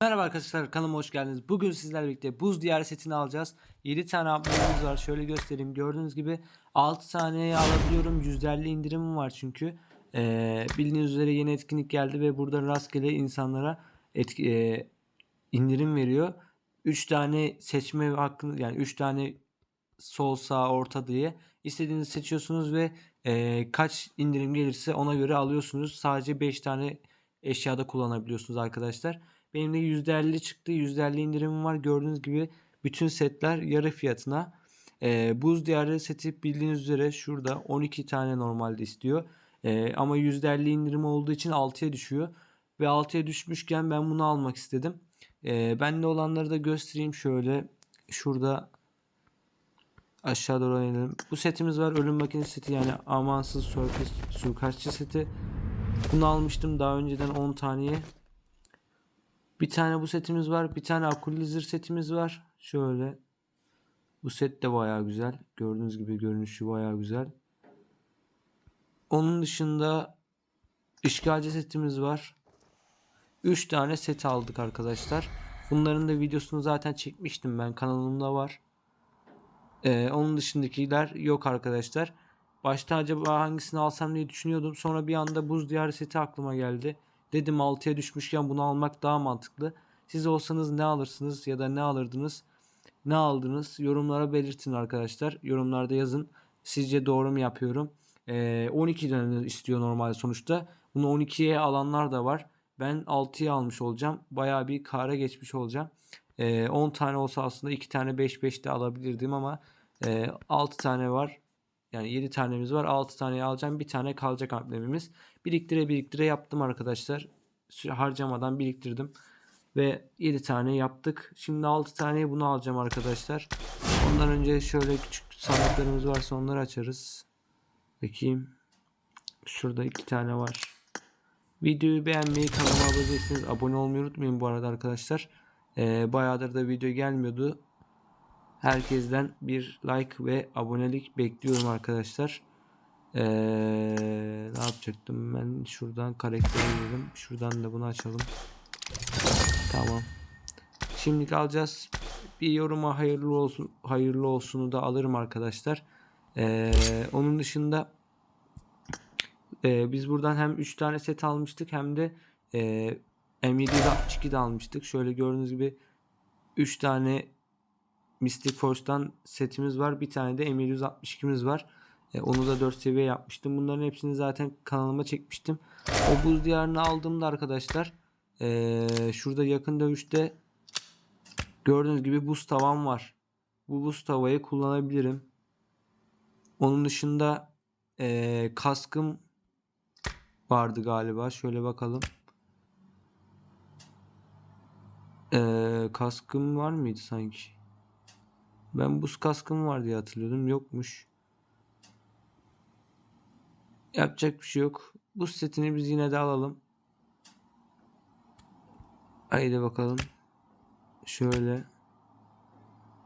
Merhaba arkadaşlar kanalıma hoş geldiniz. Bugün sizlerle birlikte buz diyarı setini alacağız. 7 tane abonemiz var. Şöyle göstereyim. Gördüğünüz gibi 6 taneye alabiliyorum. %50 indirimim var çünkü. Ee, bildiğiniz üzere yeni etkinlik geldi ve burada rastgele insanlara etki, e, indirim veriyor. 3 tane seçme hakkını yani 3 tane sol sağ orta diye istediğinizi seçiyorsunuz ve e, kaç indirim gelirse ona göre alıyorsunuz. Sadece 5 tane eşyada kullanabiliyorsunuz arkadaşlar. Benim de %50 çıktı. %50 indirimim var. Gördüğünüz gibi bütün setler yarı fiyatına. E, buz diyarı seti bildiğiniz üzere şurada 12 tane normalde istiyor. E, ama %50 indirim olduğu için 6'ya düşüyor. Ve 6'ya düşmüşken ben bunu almak istedim. E, bende olanları da göstereyim şöyle. Şurada aşağı doğru inelim. Bu setimiz var. Ölüm makinesi seti yani amansız suikast, suikastçı seti. Bunu almıştım daha önceden 10 taneye. Bir tane bu setimiz var. Bir tane zırh setimiz var. Şöyle. Bu set de bayağı güzel. Gördüğünüz gibi görünüşü bayağı güzel. Onun dışında işgalci setimiz var. 3 tane set aldık arkadaşlar. Bunların da videosunu zaten çekmiştim ben. Kanalımda var. Ee, onun dışındakiler yok arkadaşlar. Başta acaba hangisini alsam diye düşünüyordum. Sonra bir anda buz diyarı seti aklıma geldi. Dedim 6'ya düşmüşken bunu almak daha mantıklı. Siz olsanız ne alırsınız ya da ne alırdınız? Ne aldınız? Yorumlara belirtin arkadaşlar. Yorumlarda yazın. Sizce doğru mu yapıyorum? Ee, 12 tane istiyor normalde sonuçta. Bunu 12'ye alanlar da var. Ben 6'ya almış olacağım. Bayağı bir kara geçmiş olacağım. Ee, 10 tane olsa aslında 2 tane 5 5 de alabilirdim ama e, 6 tane var. Yani 7 tanemiz var. 6 taneyi alacağım. Bir tane kalacak amblemimiz. Biriktire biriktire yaptım arkadaşlar. Harcamadan biriktirdim. Ve 7 tane yaptık. Şimdi 6 taneyi bunu alacağım arkadaşlar. Ondan önce şöyle küçük sandıklarımız varsa onları açarız. Bakayım. Şurada 2 tane var. Videoyu beğenmeyi, kanalıma abone değilseniz abone olmayı unutmayın bu arada arkadaşlar. Ee, bayağıdır da video gelmiyordu. Herkesten bir like ve abonelik bekliyorum arkadaşlar. Ee, ne yapacaktım ben? Şuradan karaktere girelim. Şuradan da bunu açalım. Tamam. Şimdi alacağız. Bir yoruma hayırlı olsun hayırlı olsunu da alırım arkadaşlar. Ee, onun dışında e, biz buradan hem 3 tane set almıştık hem de e, M762 de almıştık. Şöyle gördüğünüz gibi 3 tane Mystic Force'dan setimiz var. Bir tane de M762'miz var. E, onu da 4 seviye yapmıştım. Bunların hepsini zaten kanalıma çekmiştim. O buz diyarını aldığımda arkadaşlar e, şurada yakın dövüşte gördüğünüz gibi buz tavam var. Bu buz tavayı kullanabilirim. Onun dışında e, kaskım vardı galiba. Şöyle bakalım. E, kaskım var mıydı sanki? Ben buz kaskım var diye hatırlıyordum. Yokmuş. Yapacak bir şey yok. Buz setini biz yine de alalım. Haydi bakalım. Şöyle.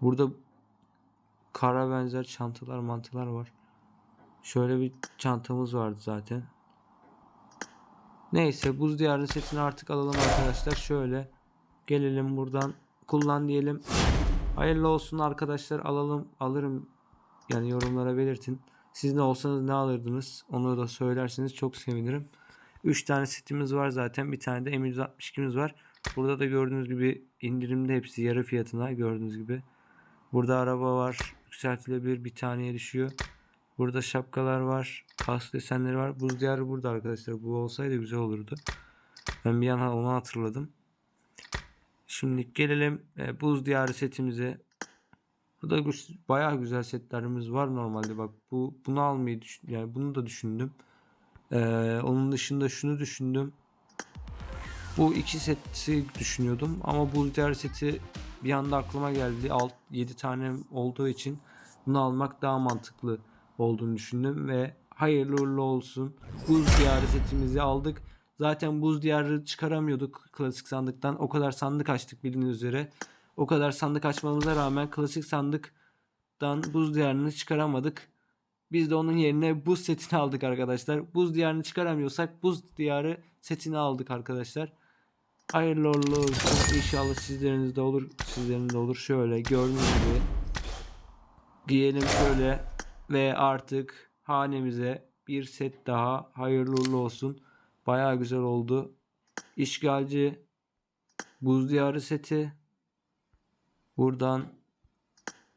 Burada kara benzer çantalar mantılar var. Şöyle bir çantamız vardı zaten. Neyse buz diyarı setini artık alalım arkadaşlar. Şöyle gelelim buradan kullan diyelim. Hayırlı olsun arkadaşlar alalım alırım yani yorumlara belirtin. Siz ne olsanız ne alırdınız onu da söylerseniz çok sevinirim. 3 tane setimiz var zaten bir tane de M162'miz var. Burada da gördüğünüz gibi indirimde hepsi yarı fiyatına gördüğünüz gibi. Burada araba var yükseltilebilir bir taneye düşüyor. Burada şapkalar var kas desenleri var. Buz diyarı burada arkadaşlar bu olsaydı güzel olurdu. Ben bir an onu hatırladım. Şimdi gelelim e, buz diyarı setimize. Burada güz- bayağı güzel setlerimiz var normalde bak bu bunu almayı düşün yani bunu da düşündüm. Ee, onun dışında şunu düşündüm. Bu iki seti düşünüyordum ama buz diyarı seti bir anda aklıma geldi. Alt 7 tane olduğu için bunu almak daha mantıklı olduğunu düşündüm ve hayırlı uğurlu olsun. Buz diyarı setimizi aldık. Zaten buz diyarı çıkaramıyorduk klasik sandıktan. O kadar sandık açtık bildiğiniz üzere. O kadar sandık açmamıza rağmen klasik sandıktan buz diyarını çıkaramadık. Biz de onun yerine buz setini aldık arkadaşlar. Buz diyarını çıkaramıyorsak buz diyarı setini aldık arkadaşlar. Hayırlı olsun. İnşallah sizlerin de olur. Sizlerin de olur. Şöyle gördüğünüz gibi diyelim şöyle ve artık hanemize bir set daha hayırlı uğurlu olsun. Bayağı güzel oldu. İşgalci buz diyarı seti. Buradan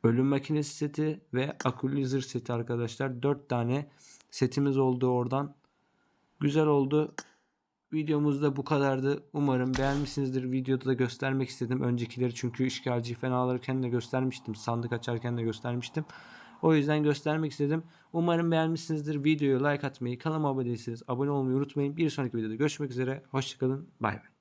ölüm makinesi seti ve akülü zırh seti arkadaşlar. 4 tane setimiz oldu oradan. Güzel oldu. Videomuz da bu kadardı. Umarım beğenmişsinizdir. Videoda da göstermek istedim. Öncekileri çünkü işgalci fena alırken de göstermiştim. Sandık açarken de göstermiştim. O yüzden göstermek istedim. Umarım beğenmişsinizdir. Videoyu like atmayı, kanalıma abone değilseniz abone olmayı unutmayın. Bir sonraki videoda görüşmek üzere. Hoşçakalın. Bay bay.